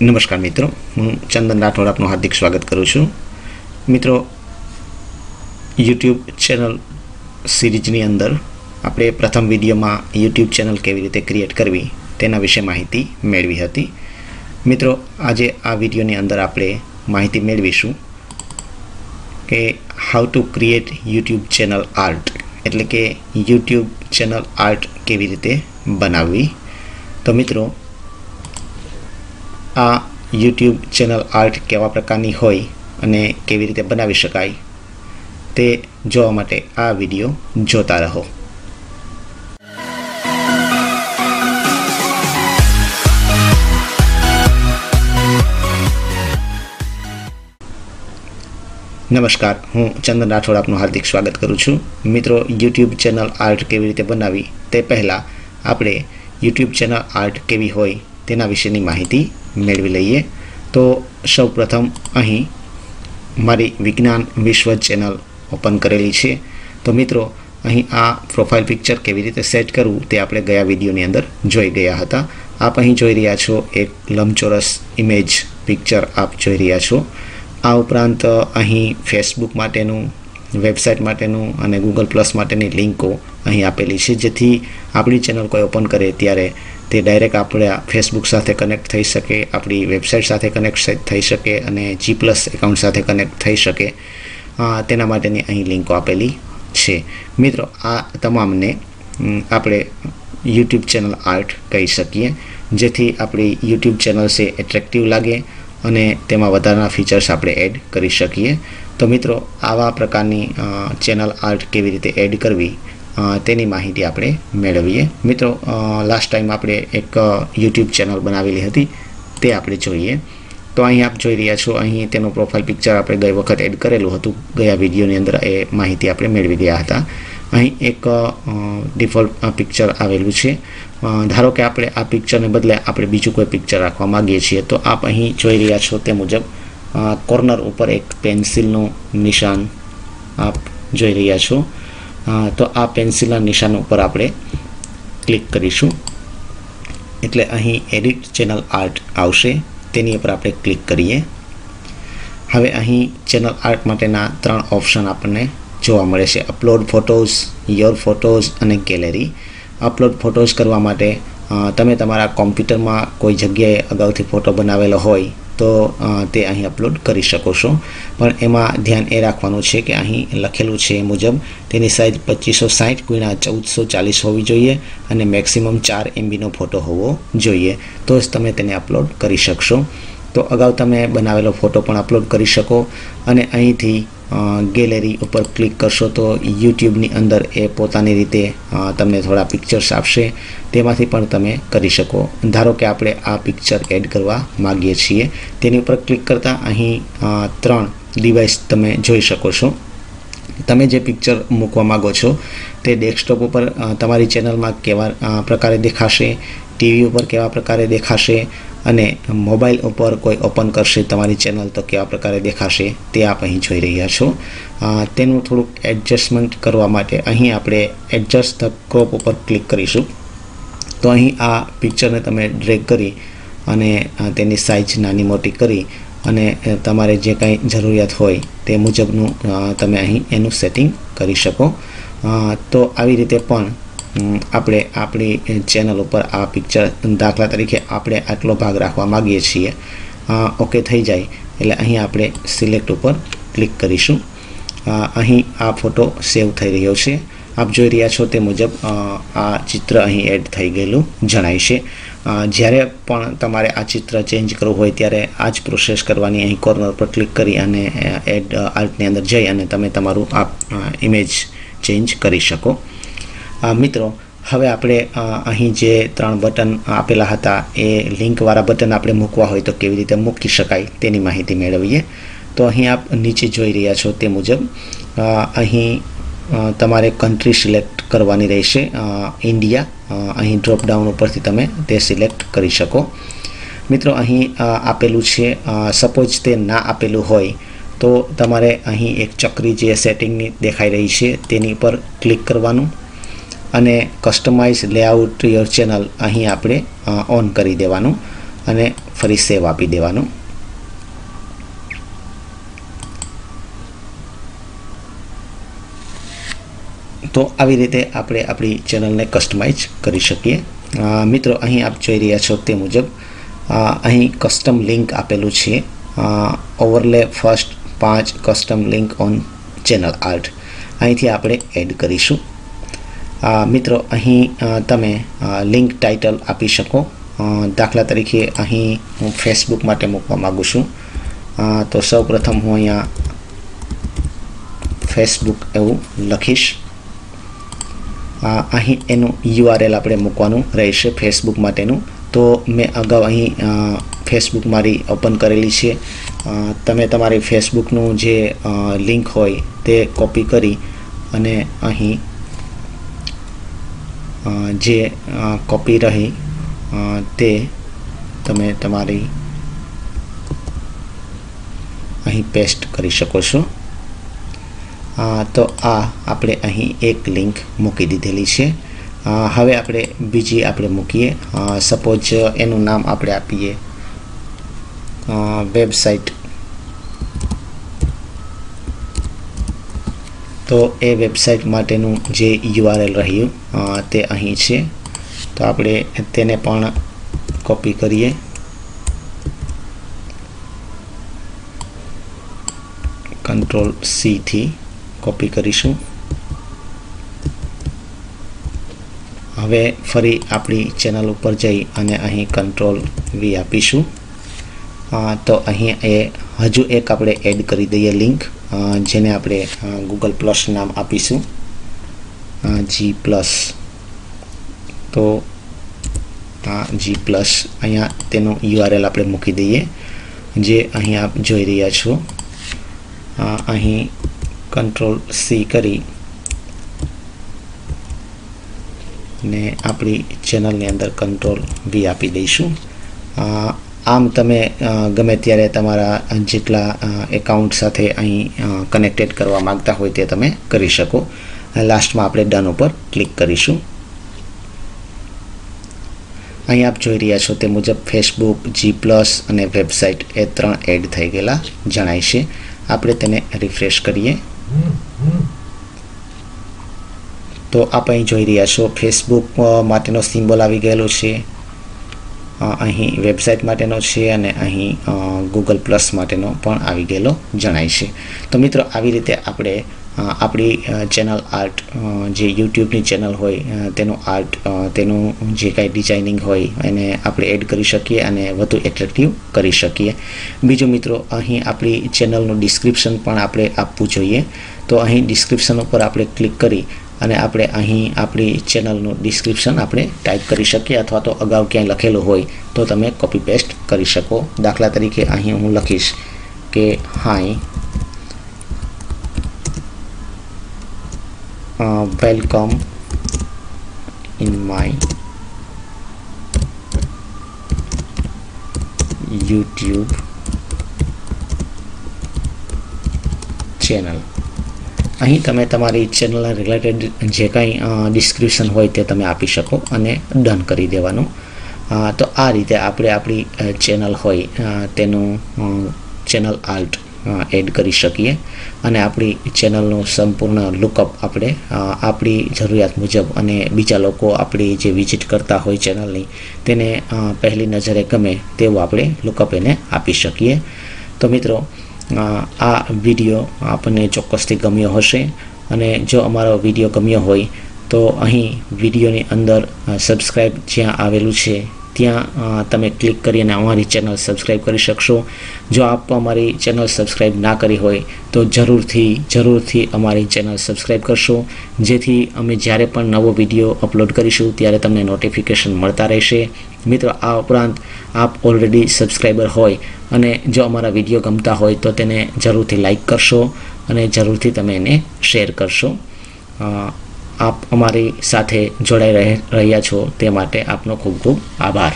નમસ્કાર મિત્રો, હું ચંદન રાઠોડ આપનું હાર્દિક સ્વાગત કરું છું. મિત્રો, યુટ્યુબ ચેનલ સિરીઝની અંદર આપણે પ્રથમ વિડીયોમાં યુટ્યુબ ચેનલ કેવી રીતે ક્રિએટ કરવી તેના વિશે માહિતી મેળવી હતી. મિત્રો, આજે આ વિડીયોની અંદર આપણે માહિતી મેળવીશું કે how to create YouTube channel art એટલે કે યુટ્યુબ ચેનલ આર્ટ કેવી રીતે બનાવવી. તો મિત્રો આ યુટ્યુબ ચેનલ આર્ટ કેવા પ્રકારની હોય અને કેવી રીતે બનાવી શકાય તે જોવા માટે આ વીડિયો જોતા રહો. નમસ્કાર, હું ચંદન રાઠોડ આપનું હાર્દિક સ્વાગત કરું છું. મિત્રો, યુટ્યુબ ચેનલ આર્ટ કેવી રીતે બનાવી તે પહેલાં આપણે યુટ્યુબ ચેનલ આર્ટ કેવી હોય તેના વિશેની માહિતી મેળવી લઈએ. તો સૌ પ્રથમ અહીં મારી વિજ્ઞાન વિશ્વ ચેનલ ઓપન કરેલી છે. તો મિત્રો, અહીં આ પ્રોફાઇલ પિક્ચર કેવી રીતે સેટ કરવું તે આપણે ગયા વિડીયોની અંદર જોઈ ગયા હતા. આપ અહીં જોઈ રહ્યા છો એક લંબચોરસ ઇમેજ પિક્ચર આપ જોઈ રહ્યા છો. આ ઉપરાંત અહીં ફેસબુક માટેનું વેબસાઇટ માટેનું અને ગૂગલ પ્લસ માટેની લિંકો અહીં આપેલી છે. જેથી આપણી ચેનલ કોઈ ઓપન કરે ત્યારે તે ડાયરેક્ટ આપણે ફેસબુક સાથે કનેક્ટ થઈ શકે, આપણી વેબસાઇટ સાથે કનેક્ટ થઈ શકે અને જી પ્લસ એકાઉન્ટ સાથે કનેક્ટ થઈ શકે. તેના માટેની અહીં લિંકો આપેલી છે. મિત્રો, આ તમામને આપણે યુટ્યુબ ચેનલ આર્ટ કહી શકીએ, જેથી આપણી યુટ્યુબ ચેનલ છે એટ્રેક્ટિવ લાગે અને તેમાં વધારાના ફીચર્સ આપણે એડ કરી શકીએ. તો મિત્રો, આવા પ્રકારની ચેનલ આર્ટ કેવી રીતે એડ કરવી તેની માહિતી આપણે મેળવીએ. મિત્રો લાસ્ટ ટાઈમ આપણે એક યુટ્યુબ ચેનલ બનાવેલી હતી, તે આપણે જોઈએ. તો અહીં આપ જોઈ રહ્યા છો, અહીં તેનું પ્રોફાઇલ પિક્ચર આપણે ગઈ વખત એડ કરેલું હતું. ગયા વિડીયોની અંદર એ માહિતી આપણે મેળવી ગયા હતા. અહીં એક ડિફોલ્ટ પિક્ચર આવેલું છે. ધારો કે આપણે આ પિક્ચરને બદલે આપણે બીજું કોઈ પિક્ચર રાખવા માગીએ છીએ, તો આપ અહીં જોઈ રહ્યા છો તે મુજબ કોર્નર ઉપર એક પેન્સિલનું નિશાન આપ જોઈ રહ્યા છો. તો આ પેન્સિલના નિશાન ઉપર આપણે ક્લિક કરીશું. એટલે અહીં એડિટ ચેનલ આર્ટ આવશે, તેની ઉપર આપણે ક્લિક કરીએ. હવે અહીં ચેનલ આર્ટ માટેના ત્રણ ઓપ્શન આપણને જોવા મળે છે. અપલોડ ફોટોઝ, યોર ફોટોઝ અને ગેલેરી. અપલોડ ફોટોઝ કરવા માટે તમે તમારા કોમ્પ્યુટરમાં કોઈ જગ્યાએ અગાઉથી ફોટો બનાવેલો હોય તો તે અહીં અપલોડ કરી શકો છો. પણ એમાં ધ્યાન એ રાખવાનું છે કે અહીં લખેલું છે એ મુજબ, તેની સાઇઝ પચીસો સાઠ ગુણ્યા ચૌદસો ચાલીસ હોવી જોઈએ અને મેક્સિમમ ચાર એમબીનો ફોટો હોવો જોઈએ. તો જ તમે તેને અપલોડ કરી શકશો. તો અગાઉ તમે બનાવેલો ફોટો પણ અપલોડ કરી શકો. અને અહીંથી ગેલેરી ઉપર ક્લિક કરશો તો યુટ્યુબની અંદર એ પોતાની રીતે તમને થોડા પિક્ચર્સ આપશે. તેમાંથી પણ તમે કરી શકો. ધારો કે આપણે આ પિક્ચર એડ કરવા માગીએ છીએ. તેની ઉપર ક્લિક કરતાં અહીં ત્રણ ડિવાઇસ તમે જોઈ શકો છો. તમે જે પિક્ચર મૂકવા માગો છો, તે ડેસ્કટોપ ઉપર તમારી ચેનલમાં કેવા પ્રકારે દેખાશે ટીવી ઉપર કેવા પ્રકારે દેખાશે, અને મોબાઈલ ઉપર કોઈ ઓપન કરશે તમારી ચેનલ તો કેવા પ્રકારે દેખાશે, તે આપ અહીં જોઈ રહ્યા છો. તેનું થોડુંક એડજસ્ટમેન્ટ કરવા માટે અહીં આપણે એડજસ્ટ ધ ક્રોપ ઉપર ક્લિક કરીશું. તો અહીં આ પિક્ચરને તમે ડ્રેગ કરી અને તેની સાઇઝ નાની મોટી કરી અને તમારે જે કાંઈ જરૂરિયાત હોય તે મુજબનું તમે અહીં એનું સેટિંગ કરી શકો. તો આવી રીતે પણ આપણે આપણી ચેનલ ઉપર આ પિક્ચર દાખલા તરીકે આપણે આટલો ભાગ રાખવા માગીએ છીએ. ઓકે થઈ જાય, એટલે અહીં આપણે સિલેક્ટ ઉપર ક્લિક કરીશું. અહીં આ ફોટો સેવ થઈ રહ્યો છે. આપ જોઈ રહ્યા છો તે મુજબ આ ચિત્ર અહીં એડ થઈ ગયેલું જણાય છે. જ્યારે પણ તમારે આ ચિત્ર ચેન્જ કરવું હોય ત્યારે આ જ પ્રોસેસ કરવાની અહીં કોર્નર પર ક્લિક કરી અને એડ આર્ટની અંદર જઈ અને તમે તમારું આ ઇમેજ ચેન્જ કરી શકો. મિત્રો, હવે આપણે અહીં જે ત્રણ બટન આપેલા હતા એ લિંકવાળા બટન આપણે મૂકવા હોય તો કેવી રીતે મૂકી શકાય તેની માહિતી મેળવીએ. તો અહીં આપ નીચે જોઈ રહ્યા છો તે મુજબ. અહીં તમારે કન્ટ્રી સિલેક્ટ કરવાની રહેશે. ઇન્ડિયા અહીં ડ્રોપડાઉન ઉપરથી તમે તે સિલેક્ટ કરી શકો. મિત્રો, અહીં આપેલું છે સપોઝ તે ના આપેલું હોય, તો તમારે અહીં એક ચક્રી જે સેટિંગની દેખાઈ રહી છે, તેની પર ક્લિક કરવાનું અને કસ્ટમાઇઝ લેઆઉટ યોર ચેનલ અહીં આપણે ઓન કરી દેવાનું અને ફરી સેવ આપી દેવાનું. તો આવી રીતે આપણે આપણી ચેનલને કસ્ટમાઇઝ કરી શકીએ. મિત્રો, અહીં આપ જોઈ રહ્યા છો તે મુજબ અહીં કસ્ટમ લિંક આપેલું છે. ઓવરલે ફર્સ્ટ પાંચ custom link on channel art અહીંથી આપણે એડ કરીશું. મિત્રો, અહીં તમે લિંક ટાઇટલ આપી શકો. દાખલા તરીકે અહીં હું ફેસબુક માટે મૂકવા માગું છું. તો સૌ પ્રથમ હું અહીંયા ફેસબુક એવું લખીશ. અહીં એનું યુઆરએલ આપણે મૂકવાનું રહેશે ફેસબુક માટેનું. તો મેં અગાઉ અહીં ફેસબુક મારી ઓપન કરેલી છે. તમે તમારી ફેસબુકનું જે લિંક હોય તે કોપી કરી અને અહીં જે કોપી રહી તે તમે તમારી અહીં પેસ્ટ કરી શકો છો. તો આ આપણે અહીં એક લિંક મૂકી દીધેલી છે. હવે આપણે બીજી આપણે મૂકીએ. સપોઝ એનું નામ આપણે આપીએ. વેબસાઇટ. તો એ વેબસાઇટ માટેનું જે યુઆરએલ રહ્યું તે અહીં છે. તો આપણે તેને પણ કોપી કરીએ. કંટ્રોલ સીથી કોપી કરીશું. હવે ફરી આપણી ચેનલ ઉપર જઈ અને અહીં કંટ્રોલ વી આપીશું. તો અહીં એ હજુ એક આપણે એડ કરી દઈએ લિંક જેને આપણે ગૂગલ પ્લસ નામ આપીશું. જી પ્લસ તો, આ જી પ્લસ અહીંયા તેનું યુઆરએલ આપણે મૂકી દઈએ, જે અહીં આપ જોઈ રહ્યા છો. અહીં કંટ્રોલ સી કરી. ને આપણી ચેનલની અંદર કંટ્રોલ વી આપી દઈશું. આમ તમે ગમે ત્યારે તમારા જેટલા એકાઉન્ટ સાથે અહીં કનેક્ટેડ કરવા માગતા હોય તે તમે કરી શકો. લાસ્ટમાં આપણે ડન ઉપર ક્લિક કરીશું. અહીં આપ જોઈ રહ્યા છો તે મુજબ ફેસબુક જી પ્લસ અને વેબસાઇટ એ ત્રણ એડ થઈ ગયેલા જણાય છે. આપણે તેને રિફ્રેશ કરીએ. તો આપ અહીં જોઈ રહ્યા છો ફેસબુક માટેનો સિમ્બોલ આવી ગયેલો છે. અહીં વેબસાઇટ માટેનો છે અને અહીં ગૂગલ પ્લસ માટેનો પણ આવી ગયેલો જણાય છે. તો મિત્રો, આવી રીતે આપણે આપણી ચેનલ આર્ટ જે યુટ્યુબની ચેનલ હોય તેનું આર્ટ તેનું જે કાંઈ ડિઝાઇનિંગ હોય, એને આપણે એડ કરી શકીએ અને વધુ એટ્રેક્ટિવ કરી શકીએ. બીજું મિત્રો, અહીં આપણી ચેનલનું ડિસ્ક્રિપ્શન પણ આપણે આપવું જોઈએ. તો અહીં ડિસ્ક્રિપ્શન ઉપર આપણે ક્લિક કરી અને આપણે અહીં આપણી ચેનલનું ડિસ્ક્રિપ્શન આપણે ટાઈપ કરી શકીએ અથવા તો અગાઉ ક્યાંય લખેલું હોય, તો તમે કોપી પેસ્ટ કરી શકો. દાખલા તરીકે અહીં હું લખીશ કે hi welcome in my YouTube channel અહીં તમે તમારી ચેનલના રિલેટેડ જે કંઈ ડિસ્ક્રિપ્શન હોય તે તમે આપી શકો અને ડન કરી દેવાનું. તો આ રીતે આપણે આપણી ચેનલ હોય તેનું ચેનલ આર્ટ એડ કરી શકીએ. અને આપણી ચેનલનું સંપૂર્ણ લુકઅપ આપણે આપણી જરૂરિયાત મુજબ અને બીજા લોકો આપણી જે વિઝિટ કરતા હોય ચેનલની તેને પહેલી નજરે ગમે તેવું આપણે લુકઅપ એને આપી શકીએ. તો મિત્રો આ વીડિયો આપણને ચોક્કસથી ગમ્યો હશે. અને જો અમારો વીડિયો ગમ્યો હોય, તો અહીં વિડીયોની અંદર સબસ્ક્રાઈબ જ્યાં આવેલું છે ત્યાં તમે ક્લિક કરી અને અમારી ચેનલ સબસ્ક્રાઈબ કરી શકશો. જો આપ અમારી ચેનલ સબસ્ક્રાઈબ ના કરી હોય, તો જરૂરથી જરૂરથી અમારી ચેનલ સબસ્ક્રાઈબ કરશો. જેથી અમે જ્યારે પણ નવો વીડિયો અપલોડ કરીશું, ત્યારે તમને નોટિફિકેશન મળતા રહેશે. મિત્રો, આ ઉપરાંત આપ ઓલરેડી સબસ્ક્રાઈબર હોય અને જો અમારા વીડિયો ગમતા હોય, તો તેને જરૂરથી લાઈક કરશો અને જરૂરથી તમે એને શેર કરશો. આપ અમારી સાથે જોડાઈ રહ્યા છો તે માટે આપનો ખૂબ ખૂબ આભાર.